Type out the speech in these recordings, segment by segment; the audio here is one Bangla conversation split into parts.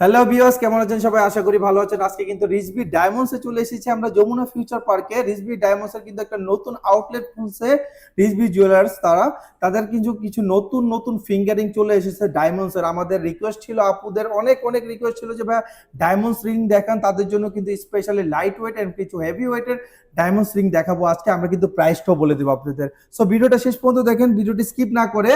হ্যালো বিয়স কেমন আছেন সবাই? আশা করি ভালো আছেন। আজকে কিন্তু রিজবি ডায়মন্ডস চলে এসেছি আমরা যমুনা ফিউচার পার্কে রিজবি ডায়মন্ডস এর কিন্তু একটা নতুন আউটলেট খুলছে রিজবি জুয়েলার্স তারা। তাদের কিন্তু কিছু নতুন নতুন ফিঙ্গারিং চলে এসেছে ডায়মন্ডস এর। আমাদের রিকোয়েস্ট ছিল, আপুদের অনেক অনেক রিকোয়েস্ট ছিল যে ভাই ডায়মন্ডস রিং দেখান। তাদের জন্য কিন্তু স্পেশালি লাইট ওয়েট এন্ড কিছু হেভি ওয়েটের ডায়মন্ডস রিং দেখাবো। আজকে আমরা কিন্তু প্রাইসটাও বলে দেবো আপনাদের। সো ভিডিওটা শেষ পর্যন্ত দেখেন। ভিডিওটি স্কিপ না করে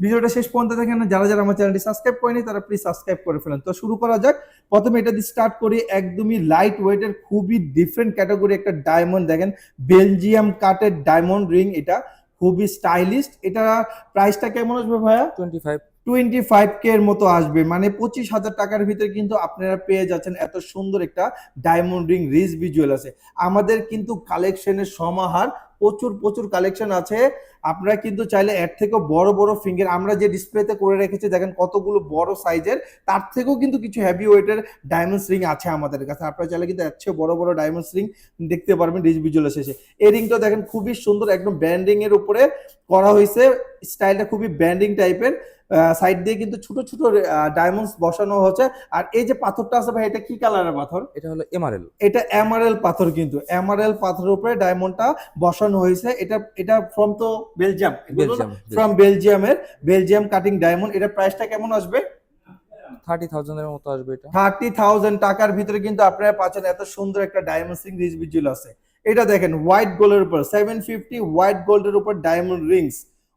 ভিডিওটা শেষ পর্যন্ত দেখেন। যারা যারা আমার চ্যানেলটি সাবস্ক্রাইব করেনি তারা প্লিজ সাবস্ক্রাইব করে ফেলেন। তো শুরু করা যাক। প্রথমে এটা দিয়ে স্টার্ট করি। একদমই লাইট ওয়েটের খুবই ডিফারেন্ট ক্যাটাগরি একটা ডায়মন্ড দেখেন। বেলজিয়াম কাটের ডায়মন্ড রিং এটা খুবই স্টাইলিস্ট এটা প্রাইসটা কেমন আসবে ভাইয়া? Twenty five twenty five K এর মতো আসবে। মানে পঁচিশ হাজার টাকার ভিতরে কিন্তু আপনারা পেয়ে যাচ্ছেন এত সুন্দর একটা ডায়মন্ড রিং রিজ ভিজুয়াল আছে। আমাদের কিন্তু কালেকশনের সমাহার প্রচুর প্রচুর কালেকশন আছে। আপনারা কিন্তু চাইলে এর থেকেও বড় বড় ফিঙ্গার আমরা যে ডিসপ্লেতে করে রেখেছি, দেখেন কতগুলো বড় সাইজের তার থেকেও কিন্তু কিছু হেভি ওয়েটের ডায়মন্ডস রিং আছে আমাদের কাছে। আপনারা চাইলে কিন্তু এর বড় বড় ডায়মন্ডস রিং দেখতে পারবেন ডিজিভিজুয়াল শেষে। এই রিংটা দেখেন খুবই সুন্দর, একদম ব্যান্ডিং এর উপরে করা হয়েছে। স্টাইলটা খুবই ব্যান্ডিং টাইপের সাইড দিয়ে কিন্তু ছোট ছোট ডায়মন্ডস বসানো হচ্ছে। আর এই যে পাথরটা আছে ভাই এটা কি কালারের পাথর? এটা হলো এমআরএল এটা এমারেল পাথর কিন্তু। এমারেল পাথরের উপরে ডায়মন্ডটা বসানো হয়েছে। এটা এটা ফ্রম তো বেলজিয়াম বেলজিয়াম ফ্রম বেলজিয়ামের বেলজিয়াম কাটিং ডায়মন্ড এটা প্রাইসটা কেমন আসবে? থার্টি থাউজেন্ডের মতো আসবে এটা। থার্টি থাউজেন্ড টাকার ভিতরে কিন্তু আপনারা পাচ্ছেন এত সুন্দর একটা ডায়মন্ড রিং রিজ ভিজুয়াল আছে। এটা দেখেন হোয়াইট গোল্ডের উপর সেভেন ফিফটি হোয়াইট গোল্ডের উপর ডায়মন্ড রিংস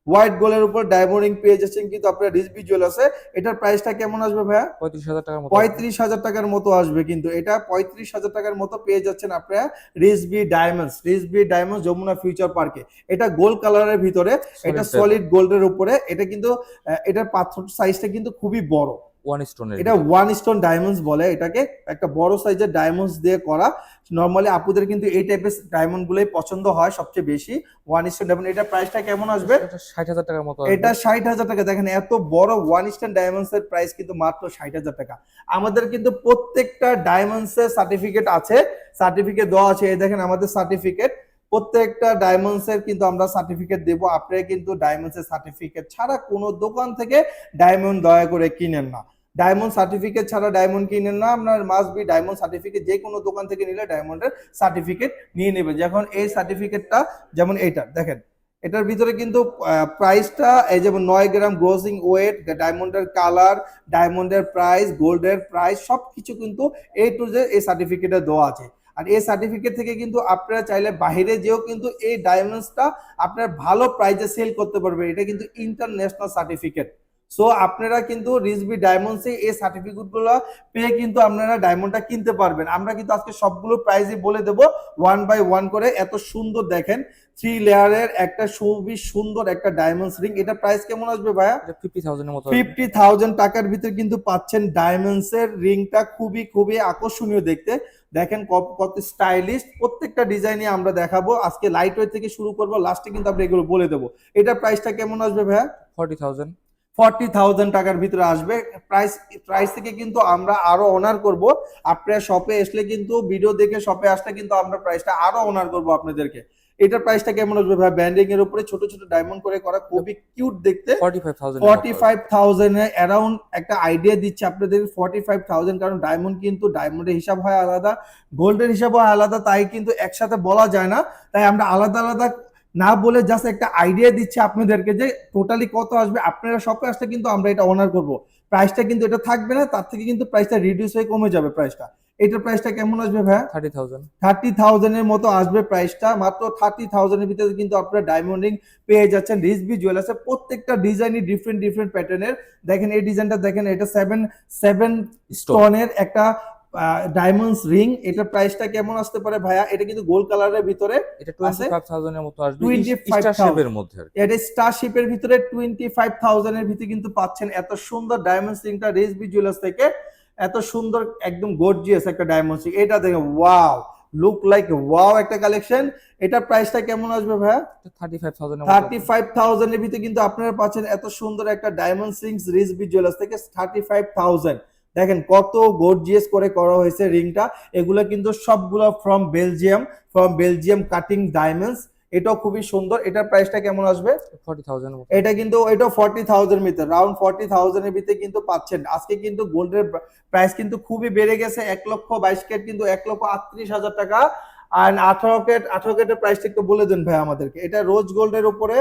হোয়াইট গোলের উপর ডায়মন্ডিং পেয়ে যাচ্ছেন কিন্তু আপনার রিজ ভিজুয়াল আছে। এটার প্রাইসটা কেমন আসবে ভাইয়া? পঁয়ত্রিশ হাজার টাকার মতো। পঁয়ত্রিশ হাজার টাকার মতো আসবে কিন্তু। এটা পঁয়ত্রিশ হাজার টাকার মতো পেয়ে যাচ্ছেন আপনারা Risbi diamonds Risbi diamonds Jamuna future পার্কে এটা গোল্ড কালারের ভিতরে এটা সলিড গোল্ডের উপরে। এটা কিন্তু এটার পাথর সাইজটা কিন্তু খুবই বড়। ওয়ান স্টোনের এটা ওয়ান স্টোন ডায়মন্ডস বলে এটাকে একটা বড় সাইজের ডায়মন্ডস দিয়ে করা। নর্মালি আপুদের কিন্তু এই টাইপের ডায়মন্ড গুলোই পছন্দ হয় সবচেয়ে বেশি ওয়ান স্টোন ডায়মন্ড এটা প্রাইসটা কেমন আসবে? ষাট হাজার টাকার মতো এটা ষাট হাজার টাকা। দেখেন এত বড় ওয়ান স্টার ডায়মন্ডস এর প্রাইস কিন্তু মাত্র ষাট হাজার টাকা। আমাদের কিন্তু প্রত্যেকটা ডায়মন্ডস এর সার্টিফিকেট আছে। সার্টিফিকেট দেওয়া আছে। এই দেখেন আমাদের সার্টিফিকেট প্রত্যেকটা ডায়মন্ডস এর কিন্তু আমরা সার্টিফিকেট দেবো। আপনারা কিন্তু ডায়মন্ডস এর সার্টিফিকেট ছাড়া কোনো দোকান থেকে ডায়মন্ড দয়া করে কিনেন না। ডায়মন্ড সার্টিফিকেট ছাড়া ডায়মন্ড কিনেন না। আপনার মাস্ট বি ডায়মন্ড সার্টিফিকেট যে কোনো দোকান থেকে নিলে ডায়মন্ডের সার্টিফিকেট নিয়ে নেবেন যখন এই সার্টিফিকেটটা যেমন এইটা দেখেন, এটার ভিতরে কিন্তু প্রাইসটা এই যেমন নয় গ্রাম গ্রোসিং ওয়েট ডায়মন্ডের কালার ডায়মন্ডের প্রাইস গোল্ডের প্রাইস সবকিছু কিন্তু এ টু জে এই সার্টিফিকেটে দেওয়া আছে। আর এই সার্টিফিকেট থেকে কিন্তু আপনারা চাইলে বাইরে যেও কিন্তু এই ডায়মন্ডসটা আপনার ভালো প্রাইজে সেল করতে পারবে এটা কিন্তু ইন্টারন্যাশনাল সার্টিফিকেট সো আপনারা কিন্তু রিসবি ডায়মন্ডসে এই সার্টিফিকেটগুলো পেয়ে কিন্তু আপনারা ডায়মন্ডটা কিনতে পারবেন। আমরা কিন্তু আজকে সবগুলো প্রাইজই বলে দেবো ওয়ান বাই ওয়ান করে। এত সুন্দর দেখেন থ্রি লেয়ারের একটা খুবই সুন্দর একটা ডায়মন্ডস রিং এটা প্রাইস কেমন আসবে ভাইয়া? ফিফটি থাউজেন্ডের মতো ফিফটি থাউজেন্ড টাকার ভিতরে কিন্তু পাচ্ছেন ডায়মন্ডস এর রিংটা খুবই খুবই আকর্ষণীয় দেখতে। দেখেন কত স্টাইলিশ প্রত্যেকটা ডিজাইনে আমরা দেখাবো। আজকে লাইট ওয়েট থেকে শুরু করব লাস্টে কিন্তু আমরা এগুলো বলে দেবো। এটা প্রাইসটা কেমন আসবে ভাইয়া? ফর্টি থাউজেন্ড ফর্টি থাউজেন্ড টাকার ভিতরে আসবে। প্রাইস প্রাইস থেকে কিন্তু আমরা আরও অনার করব। আপনারা শপে আসলে কিন্তু ভিডিও দেখে শপে আসলে কিন্তু আমরা প্রাইসটা আরও অনার করব আপনাদেরকে। এটার প্রাইসটা কেমন আসবে ভাই? ব্যান্ডিং এর উপরে ছোট ছোট ডায়মন্ড করে করা খুবই কিউট দেখতে। ফর্টি ফাইভ থাউজেন্ড অ্যারাউন্ড একটা আইডিয়া দিচ্ছে আপনাদের। ফর্টি ফাইভ থাউজেন্ড কারণ ডায়মন্ড কিন্তু ডায়মন্ডের হিসাব হয় আলাদা। গোল্ডের হিসাব হয় আলাদা তাই কিন্তু একসাথে বলা যায় না। তাই আমরা আলাদা আলাদা না বলে জাস্ট একটা আইডিয়া দিচ্ছে আপনাদেরকে যে টোটালি কত আসবে আপনারা শপে আসলে কিন্তু আমরা এটা অনার করব। প্রাইসটা কিন্তু এটা থাকবে না তার থেকে কিন্তু প্রাইসটা রিডিউস হয়ে কমে যাবে প্রাইসটা এটার প্রাইসটা কেমন আসবে ভাইয়া? থার্টি থাউজেন্ড থার্টি থাউজেন্ডের মতো আসবে প্রাইসটা মাত্র থার্টি থাউজেন্ডের ভিতরে কিন্তু আপনারা ডায়মন্ড রিং পেয়ে যাচ্ছেন রিসবি জুয়েলার্সে প্রত্যেকটা ডিজাইনই ডিফারেন্ট ডিফারেন্ট প্যাটার্নের দেখেন এই ডিজাইনটা দেখেন এটা সেভেন সেভেন স্টোনের একটা ডায়মন্ডস রিং এটার প্রাইসটা কেমন আসতে পারে ভাইয়া? এটা কিন্তু গোল্ড কালারের ভিতরে এটা টোয়েন্টি ফাইভ থাউজেন্ডের মতো আসবে। স্টার শেপের মধ্যে ভিতরে টোয়েন্টি ফাইভ থাউজেন্ডের ভিতরে কিন্তু পাচ্ছেন। এত সুন্দর ডায়মন্ডস রিংটা রিসবি জুয়েলার্স থেকে। এত সুন্দর একদম গর্জিয়াস একটা ডায়মন্ড রিং এটা দেখেন ওয়াও লুক লাইক ওয়াও একটা কালেকশন এটা প্রাইসটা কেমন আসবে ভাইয়া? Thirty five thousand thirty five thousand এর ভিতরে কিন্তু আপনারা পাচ্ছেন এত সুন্দর একটা ডায়মন্ড রিংস রিসবি জুয়েলার্স থেকে থার্টি ফাইভ থাউজেন্ড দেখেন কত গর্জিয়াস করে করা হয়েছে রিংটা। এগুলো কিন্তু সবগুলো from Belgium from Belgium cutting diamonds এটাও খুবই সুন্দর। এটার প্রাইসটা কেমন আসবে? এটা কিন্তু এটা ফর্টি থাউজেন্ড ভিতরে রাউন্ড ফর্টি থাউজেন্ডের ভিতরে কিন্তু পাচ্ছেন। আজকে কিন্তু গোল্ডের প্রাইস কিন্তু খুবই বেড়ে গেছে। এক লক্ষ বাইশ কেট কিন্তু এক লক্ষ আটত্রিশ হাজার টাকা। আর আঠারো কেট আঠারো কেটের প্রাইসটা একটু বলে দেন ভাই আমাদেরকে। এটা রোজ গোল্ডের উপরে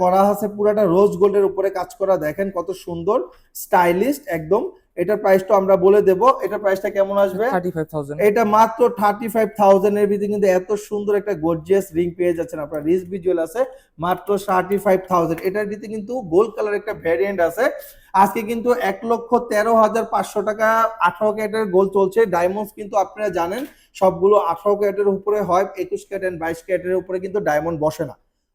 করা আছে পুরাটা। রোজ গোল্ডের উপরে কাজ করা। দেখেন কত সুন্দর স্টাইলিস্ট একদম। এটার প্রাইসটা আমরা বলে দেব। এটার প্রাইসটা কেমন আসবে? থার্টি ফাইভ থাউজেন্ড এটা মাত্র থার্টি ফাইভ থাউজেন্ড এর ভিতরে কিন্তু এত সুন্দর একটা গর্জিয়াস রিং পেয়ে যাচ্ছেন আপনার। রিস ভিজুয়াল আছে মাত্র থার্টি ফাইভ থাউজেন্ড এটার ভিতরে কিন্তু গোল্ড কালার একটা ভ্যারিয়েন্ট আছে। আজকে কিন্তু এক লক্ষ তেরো হাজার পাঁচশো টাকা আঠারো ক্যারেটের গোল চলছে। ডায়মন্ডস কিন্তু আপনারা জানেন সবগুলো আঠারো ক্যারেটের উপরে হয় একুশ ক্যারেট এন্ড বাইশ ক্যারেটের উপরে কিন্তু ডায়মন্ড বসে না।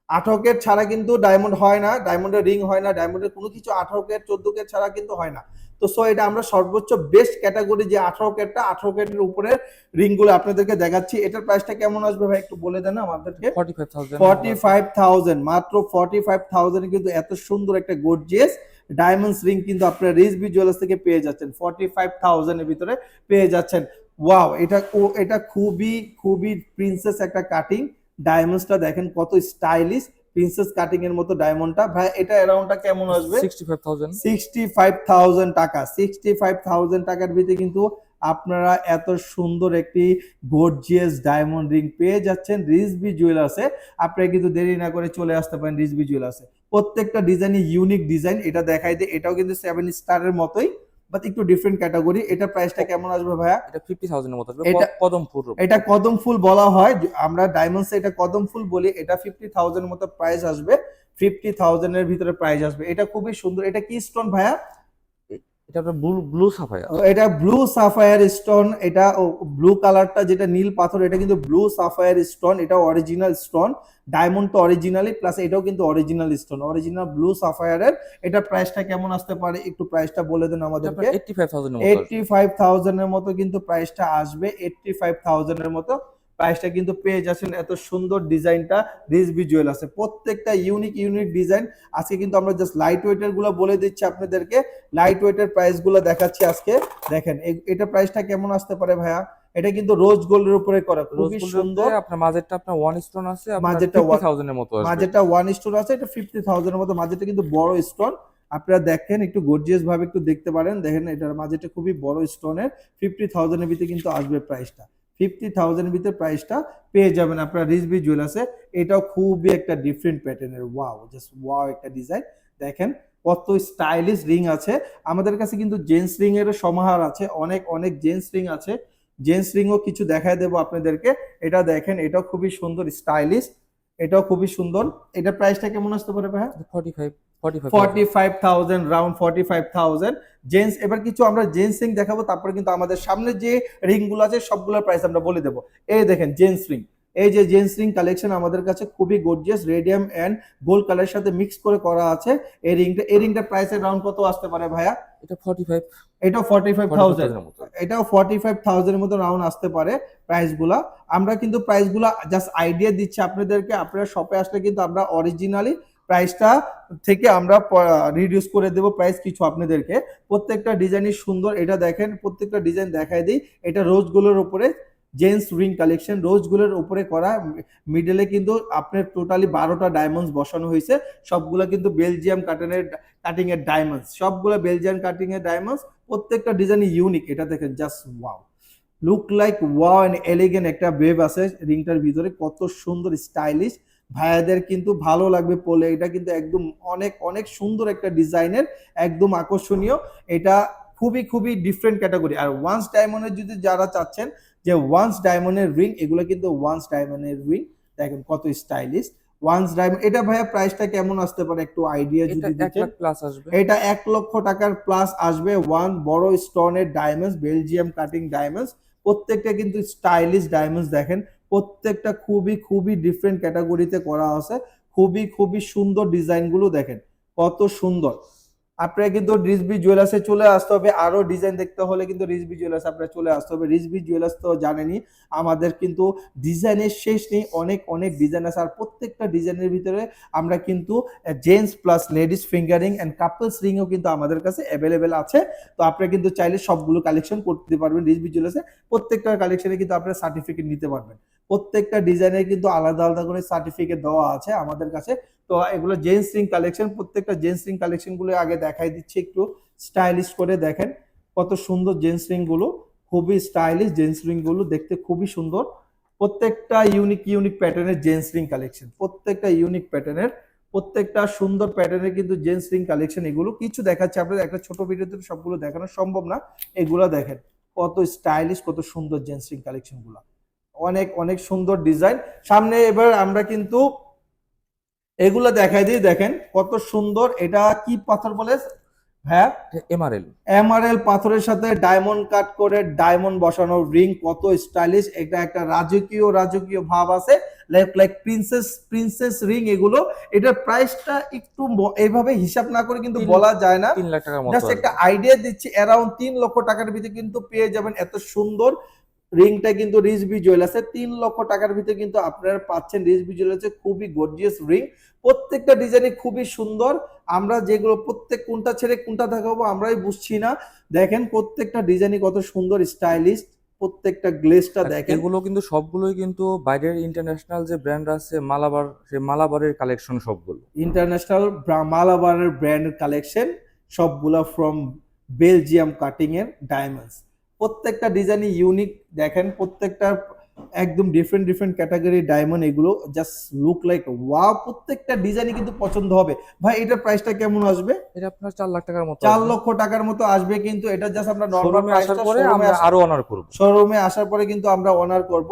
আঠারো ক্যারেট ছাড়া কিন্তু ডায়মন্ড হয় না ডায়মন্ডের রিং হয় না ডায়মন্ডের কোনো কিছু আঠারো ক্যারেট চোদ্দ ক্যারেট ছাড়া কিন্তু হয় না। তো সো এটা আমরা সর্বোচ্চ বেস্ট ক্যাটাগরি যে আঠারো ক্যারেটটা আঠারো ক্যারেটের উপরে রিংগুলো আপনাদেরকে দেখাচ্ছি। এটার প্রাইসটা কেমন আসবে ভাই? একটু বলে দেন আমাদেরকে। ফর্টি ফাইভ থাউজেন্ড মাত্র ফর্টি ফাইভ থাউজেন্ড কিন্তু এত সুন্দর একটা গর্জিয়াস ডায়মন্ডস রিং কিন্তু আপনার রিজবি জুয়েলার্স থেকে পেয়ে যাচ্ছেন। ফর্টি ফাইভ থাউজেন্ডের ভিতরে পেয়ে যাচ্ছেন। ওয়াও এটা এটা খুবই খুবই প্রিন্সেস একটা কাটিং ডায়মন্ডসটা দেখেন কত স্টাইলিশ প্রিন্সেস কাটিং এর মতো ডায়মন্ডটা ভাই এটা অ্যারাউন্ডটা কেমন আসবে? Sixty five thousand sixty five thousand টাকা। সিক্সটি ফাইভ থাউজেন্ড টাকার ভিতরে কিন্তু আপনারা এত সুন্দর একটি গর্জিয়াস ডায়মন্ড রিং পেয়ে যাচ্ছেন রিজবি জুয়েলার্সে আপনারা কিন্তু দেরি না করে চলে আসতে পারেন রিজবি জুয়েলার্সে প্রত্যেকটা ডিজাইনই ইউনিক ডিজাইন এটা দেখাই দেয় এটাও কিন্তু সেভেন স্টারের মতোই। বাট একটু ডিফারেন্ট ক্যাটাগরি এটা প্রাইসটা কেমন আসবে ভাইয়া? এটা ফিফটি থাউজেন্ডের মতো আসবে এটা- কদম ফুল এটা কদম ফুল বলা হয় আমরা ডায়মন্ডসে এটা কদম ফুল বলি এটা ফিফটি এর মতো প্রাইস আসবে ফিফটি থাউজেন্ড এর ভিতরে প্রাইস আসবে। এটা খুবই সুন্দর এটা কি স্টোন ভাইয়া? এটা আপনার ব্লু ব্লু সাফায়ার এটা ব্লু সাফায়ার স্টোন এটা ব্লু কালারটা যেটা নীল পাথর এটা কিন্তু ব্লু সাফায়ার স্টোন এটা অরিজিনাল স্টোন ডায়মন্ড তো অরিজিনালি প্লাস এটাও কিন্তু অরিজিনাল স্টোন অরিজিনাল ব্লু সাফায়ারের এটা প্রাইসটা কেমন আসতে পারে? একটু প্রাইসটা বলে দেন আমাদেরকে। এইটটি ফাইভ থাউজেন্ডের মতো। আসবে। এইটটি মতো কিন্তু প্রাইসটা আসবে এইটটি ফাইভ থাউজেন্ডের মতো। প্রাইসটা কিন্তু পেয়ে যাচ্ছেন। এত সুন্দর ডিজাইনটা রিজবি জুয়েল আছে। প্রত্যেকটা ইউনিক ইউনিক ডিজাইন আজকে কিন্তু আমরা জাস্ট লাইট ওয়েটেরগুলো বলে দিচ্ছি আপনাদেরকে। লাইট ওয়েটের প্রাইসগুলো দেখাচ্ছি আজকে। দেখেন এটা প্রাইসটা কেমন আসতে পারে ভাইয়া? এটা কিন্তু রোজ গোল্ডের উপরে করা। খুবই সুন্দর। আপনার মাঝেরটা আপনার ওয়ান স্টোন আছে মাঝেরটা ফিফটি one- থাউজেন্ডের মতো আসবে। মাঝেটা ওয়ান স্টোন আছে এটা ফিফটি থাউজেন্ডের মতো। মাঝেটা কিন্তু বড় স্টোন আপনারা দেখেন একটু গর্জিয়াস ভাবে একটু দেখতে পারেন। দেখেন এটার মাঝেটা খুবই বড় স্টোনের ফিফটি থাউজেন্ডের ভিতরে কিন্তু আসবে প্রাইসটা ফিফটি থাউজেন্ডের ভিতরে প্রাইসটা পেয়ে যাবেন আপনারা রিজবি জুয়েলার্সে এটাও খুবই একটা ডিফারেন্ট প্যাটার্নের ওয়াও জাস্ট ওয়াও একটা ডিজাইন দেখেন কত স্টাইলিশ রিং আছে। আমাদের কাছে কিন্তু জেন্টস রিং এর সমাহার আছে। অনেক অনেক জেন্টস রিং আছে। জেন্টস রিংও কিছু দেখায় দেবো আপনাদেরকে। এটা দেখেন এটাও খুবই সুন্দর স্টাইলিশ এটাও খুবই সুন্দর। এটা প্রাইসটা কেমন আসতে পারে ভাই forty five forty five forty five thousand round forty five thousand gents এবার কিছু আমরা জেন্টস রিং দেখাবো তারপরে কিন্তু আমাদের সামনে যে রিংগুলো আছে সবগুলোর প্রাইস আমরা বলে দেবো। এই দেখেন জেন্টস রিং এই যে জেন্টস রিং কালেকশন আমাদের কাছে খুবই গর্জিয়াস রেডিয়াম এন্ড গোল্ড কালারের সাথে মিক্স করে করা আছে। এই রিংটা এই রিংটার প্রাইসের রাউন্ড কত আসতে পারে ভাইয়া? এটা ফর্টি ফাইভ এটাও ফর্টি ফাইভ থাউজেন্ড মতো। এটাও ফর্টি ফাইভ থাউজেন্ডের মতো রাউন্ড আসতে পারে প্রাইসগুলা। আমরা কিন্তু প্রাইসগুলা জাস্ট আইডিয়া দিচ্ছি আপনাদেরকে। আপনারা শপে আসলে কিন্তু আমরা অরিজিনালি প্রাইসটা থেকে আমরা রিডিউস করে দেব প্রাইস কিছু আপনাদেরকে। প্রত্যেকটা ডিজাইনই সুন্দর, এটা দেখেন, প্রত্যেকটা ডিজাইন দেখাই দিই। এটা রোজগুলোর উপরে জেন্টস রিং কালেকশন রোজগুলোর উপরে করা মিডলে কিন্তু আপনার টোটালি বারোটা ডায়মন্ডস বসানো হয়েছে। সবগুলো কিন্তু বেলজিয়াম কাটিংয়ের কাটিং এর ডায়মন্ডস সবগুলো বেলজিয়াম কাটিং এর ডায়মন্ডস প্রত্যেকটা ডিজাইন ইউনিক এটা দেখেন just wow look like wow and elegant একটা ওয়েভ আছে রিংটার ভিতরে, কত সুন্দর স্টাইলিশ ভাইয়াদের কিন্তু ভালো লাগবে পলে। এটা কিন্তু একদম অনেক অনেক সুন্দর একটা ডিজাইনের একদম আকর্ষণীয়। এটা খুবই খুবই ডিফারেন্ট ক্যাটাগরি আর ওয়ান্স ডায়মন্ডের যদি যারা চাচ্ছেন যে ওয়ান্স ডায়মন্ডের রিং এগুলো কিন্তু ওয়ান্স ডায়মন্ডের রিং দেখেন কত স্টাইলিশ ওয়ান্স ডায়মন্ড এটা ভাইয়া প্রাইসটা কেমন আসতে পারে একটু আইডিয়া যদি এক দিতেন? প্লাস আসবে। এটা এক লক্ষ টাকার প্লাস আসবে ওয়ান বড় স্টোনের ডায়মন্ডস বেলজিয়াম কাটিং ডায়মন্ডস প্রত্যেকটা কিন্তু স্টাইলিশ ডায়মন্ডস দেখেন। প্রত্যেকটা খুবই খুবই ডিফারেন্ট ক্যাটাগরিতে করা আছে। খুবই খুবই সুন্দর ডিজাইনগুলো দেখেন, কত সুন্দর। আপনারা কিন্তু রিজবি জুয়েলার্সে চলে আসতে হবে। আরও ডিজাইন দেখতে হলে কিন্তু রিজবি জুয়েলার্স আপনারা চলে আসতে হবে। রিজবি জুয়েলার্স তো জানেনই, আমাদের কিন্তু ডিজাইনের শেষ নেই। অনেক অনেক ডিজাইন আছে। আর প্রত্যেকটা ডিজাইনের ভিতরে আমরা কিন্তু gents plus ladies fingering and couples রিংও কিন্তু আমাদের কাছে অ্যাভেলেবেল আছে। তো আপনারা কিন্তু চাইলে সবগুলো কালেকশন করতে পারবেন রিজবি জুয়েলার্সে প্রত্যেকটা কালেকশনে কিন্তু আপনারা সার্টিফিকেট নিতে পারবেন। প্রত্যেকটা ডিজাইনের কিন্তু আলাদা আলাদা করে সার্টিফিকেট দেওয়া আছে আমাদের কাছে। তো এগুলো জেন্টস রিং কালেকশন প্রত্যেকটা জেন্টস রিং কালেকশনগুলো আগে দেখাই দিচ্ছি একটু স্টাইলিশ করে দেখেন। কত সুন্দর জেন্টস রিংগুলো, খুবই স্টাইলিশ জেন্টস রিংগুলো, দেখতে খুবই সুন্দর। প্রত্যেকটা ইউনিক ইউনিক প্যাটার্নের জেন্টস রিং কালেকশন প্রত্যেকটা ইউনিক প্যাটার্নের প্রত্যেকটা সুন্দর প্যাটার্নের কিন্তু জেন্টস রিং কালেকশন এগুলো। কিছু দেখাচ্ছে আপনাদের, একটা ছোট ভিডিওতে সবগুলো দেখানো সম্ভব না, এগুলো দেখেন। কত স্টাইলিশ কত সুন্দর জেন্টস রিং কালেকশনগুলো। অনেক অনেক সুন্দর ডিজাইন সামনে এবার আমরা কিন্তু এগুলো দেখাই দিই দেখেন কত সুন্দর। এটা কি পাথর বলে? হ্যাঁ? এমআরএল এমআরএল পাথরের সাথে ডায়মন্ড কাট করে ডায়মন্ড বসানো রিং কত স্টাইলিশ এটা একটা রাজকীয় রাজকীয় ভাব আছে। Like like princess princess ring এগুলো। এটার প্রাইসটা একটু এইভাবে হিসাব না করে কিন্তু বলা যায় না। তিন লাখ টাকার মতো জাস্ট একটা আইডিয়া দিচ্ছি অ্যারাউন্ড তিন লক্ষ টাকার ভিতরে কিন্তু পেয়ে যাবেন এত সুন্দর। রিংটা কিন্তু রিজবি আছে। তিন লক্ষ টাকার ভিতরে কিন্তু আপনারা পাচ্ছেন রিজবি আছে খুবই গর্জিয়াস রিং প্রত্যেকটা ডিজাইনে খুবই সুন্দর। আমরা যেগুলো প্রত্যেক কোনটা ছেড়ে কোনটা দেখাবো আমরাই বুঝছি না। দেখেন প্রত্যেকটা ডিজাইনই কত সুন্দর স্টাইলিশ প্রত্যেকটা গ্লেজটা আর দেখেন। এগুলো কিন্তু সবগুলোই কিন্তু বাইরের ইন্টারন্যাশনাল যে ব্র্যান্ড আছে মালাবার সেই মালাবারের কালেকশন সবগুলো। ইন্টারন্যাশনাল মালাবারের ব্র্যান্ড কালেকশন সবগুলা ফ্রম বেলজিয়াম কাটিং এর ডায়মন্ডস প্রত্যেকটা ডিজাইনই ইউনিক দেখেন প্রত্যেকটা একদম ডিফারেন্ট ডিফারেন্ট ক্যাটাগরি ডায়মন্ড এগুলো জাস্ট লুক লাইক ওয়াও প্রত্যেকটা ডিজাইনই কিন্তু পছন্দ হবে। ভাই এটার প্রাইসটা কেমন আসবে? এটা আপনার চার লাখ টাকার মতো চার লক্ষ টাকার মতো আসবে কিন্তু এটা জাস্ট আমরা নর্মাল আসার পরে আমরা আরও অনার করব। শোরুমে আসার পরে কিন্তু আমরা অনার করব।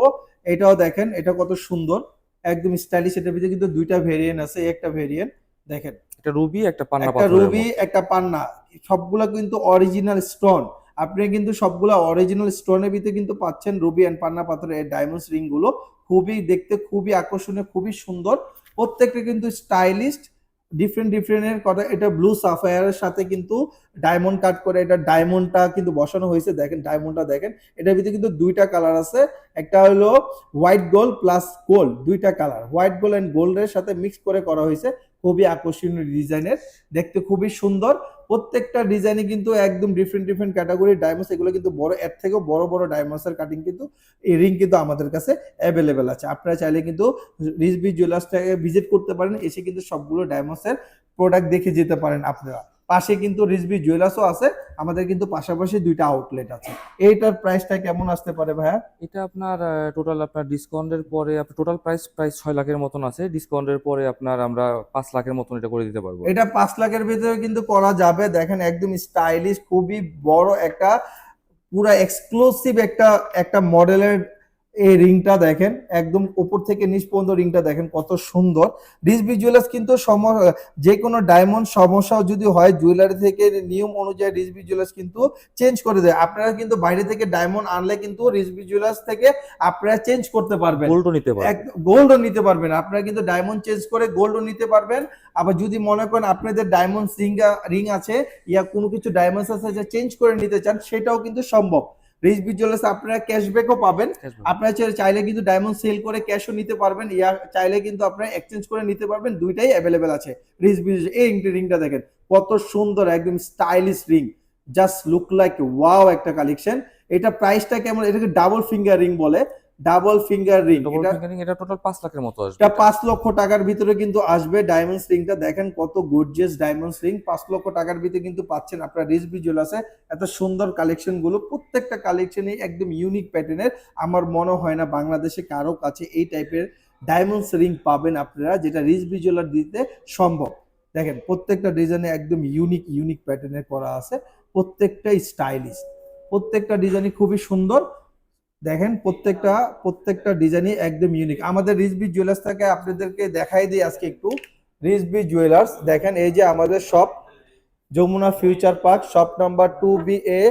এটাও দেখেন এটা কত সুন্দর। একদম স্টাইলিশ এটার ভিতরে কিন্তু দুইটা ভেরিয়েন্ট আছে একটা ভেরিয়েন্ট দেখেন। একটা রুবি একটা পান্না একটা রুবি একটা পান্না সবগুলা কিন্তু অরিজিনাল স্টোন আপনি কিন্তু সবগুলা অরিজিনাল স্টোনের ভিতরে কিন্তু পাচ্ছেন রুবি এন্ড পান্না পাথরের ডায়মন্ডস রিংগুলো। খুবই দেখতে খুবই আকর্ষণীয়, খুবই সুন্দর। প্রত্যেকটা কিন্তু স্টাইলিস্ট ডিফারেন্ট ডিফারেন্টের কথা। এটা ব্লু সাফায়ারের সাথে কিন্তু ডায়মন্ড কাট করে। এটা ডায়মন্ডটা কিন্তু বসানো হয়েছে। দেখেন ডায়মন্ডটা দেখেন। এটার ভিতরে কিন্তু দুইটা কালার আছে। একটা হলো হোয়াইট গোল্ড প্লাস গোল্ড দুইটা কালার হোয়াইট গোল্ড এন্ড গোল্ডের সাথে মিক্স করে করা হয়েছে। খুবই আকর্ষণীয় ডিজাইনের দেখতে খুবই সুন্দর। প্রত্যেকটা ডিজাইনে কিন্তু একদম ডিফারেন্ট ডিফারেন্ট ক্যাটাগরি ডায়মন্ডস এগুলো কিন্তু বড়, এর থেকেও বড় বড় ডায়মন্ডস এর কাটিং কিন্তু এই রিং কিন্তু আমাদের কাছে অ্যাভেলেবেল আছে। আপনারা চাইলে কিন্তু রিজবি জুয়েলার্সটাকে ভিজিট করতে পারেন, এসে কিন্তু সবগুলো ডায়মন্ডস এর প্রোডাক্ট দেখে যেতে পারেন আপনারা। পাশে কিন্তু রিজবি জুয়েলার্সও আছে আমাদের কিন্তু পাশাপাশি দুইটা আউটলেট আছে। এইটার প্রাইসটা কেমন আসতে পারে ভাইয়া? এটা আপনার টোটাল আপনার ডিসকাউন্টের পরে আপনার টোটাল প্রাইস প্রাইস ছয় লাখের মতন আছে। ডিসকাউন্টের পরে আপনার আমরা পাঁচ লাখের মতন এটা করে দিতে পারব। এটা পাঁচ লাখের ভিতরে কিন্তু করা যাবে। দেখেন একদম স্টাইলিশ খুবই বড় একটা পুরা এক্সক্লুসিভ একটা একটা মডেলের এই রিংটা দেখেন একদম উপর থেকে নিচ পর্যন্ত রিংটা দেখেন কত সুন্দর। রিজবি জুয়েলার্স কিন্তু সম- যে কোনো ডায়মন্ড সমস্যা যদি হয় জুয়েলারি থেকে নিয়ম অনুযায়ী রিজবি জুয়েলার্স কিন্তু চেঞ্জ করে দেয়। আপনারা কিন্তু বাইরে থেকে ডায়মন্ড আনলে কিন্তু রিজবি জুয়েলার্স থেকে আপনারা চেঞ্জ করতে পারবেন। গোল্ডও নিতে পারব গোল্ডও নিতে পারবেন। আপনারা কিন্তু ডায়মন্ড চেঞ্জ করে গোল্ডও নিতে পারবেন। আবার যদি মনে করেন আপনাদের ডায়মন্ড রিং রিং আছে ইয়া কোনো কিছু ডায়মন্ডস আছে যে চেঞ্জ করে নিতে চান সেটাও কিন্তু সম্ভব। রিচ জুয়েলার্স আপনারা ক্যাশব্যাকও পাবেন। আপনারা চাইলে- কিন্তু ডায়মন্ড সেল করে ক্যাশও নিতে পারবেন ইয়া চাইলে কিন্তু আপনারা এক্সচেঞ্জ করে নিতে পারবেন দুইটাই অ্যাভেলেবেল আছে। রিচ এই রিংটা দেখেন কত সুন্দর একদম stylish ring just look like wow একটা কালেকশন এটা প্রাইসটা কেমন? এটাকে ডাবল ফিঙ্গার রিং বলে। ডাবল ফিঙ্গার রিং এটা এটা টোটাল পাঁচ লাখের মতো আসবে। এটা পাঁচ লক্ষ টাকার ভিতরে কিন্তু আসবে ডায়মন্ডস রিংটা দেখেন কত গর্জিয়াস ডায়মন্ডস রিং পাঁচ লক্ষ টাকার ভিতরে কিন্তু পাচ্ছেন আপনার রিজবি জুয়েলার্সে এত সুন্দর কালেকশনগুলো। প্রত্যেকটা কালেকশনই একদম ইউনিক প্যাটার্নের আমার মনে হয় না বাংলাদেশে কারও কাছে এই টাইপের ডায়মন্ডস রিং পাবেন আপনারা যেটা রিস জুয়েলার দিতে সম্ভব। দেখেন প্রত্যেকটা ডিজাইনে একদম ইউনিক ইউনিক প্যাটার্নের করা আছে। প্রত্যেকটাই স্টাইলিশ প্রত্যেকটা ডিজাইনই খুবই সুন্দর। দেখেন প্রত্যেকটা প্রত্যেকটা ডিজাইনই একদম ইউনিক আমাদের রিজবি জুয়েলার্স থেকে আপনাদেরকে দেখাই দিই আজকে একটু। রিজবি জুয়েলার্স দেখেন এই যে আমাদের shop Jamuna future park shop number two B A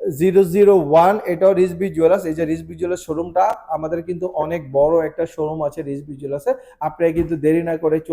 zero zero one এটাও রিজবি জুয়েলার্স এই যে রিজবি জুয়েলার্স শোরুমটা আমাদের কিন্তু অনেক বড় একটা শোরুম আছে রিজবি জুয়েলার্সে আপনারা কিন্তু দেরি না করে চলে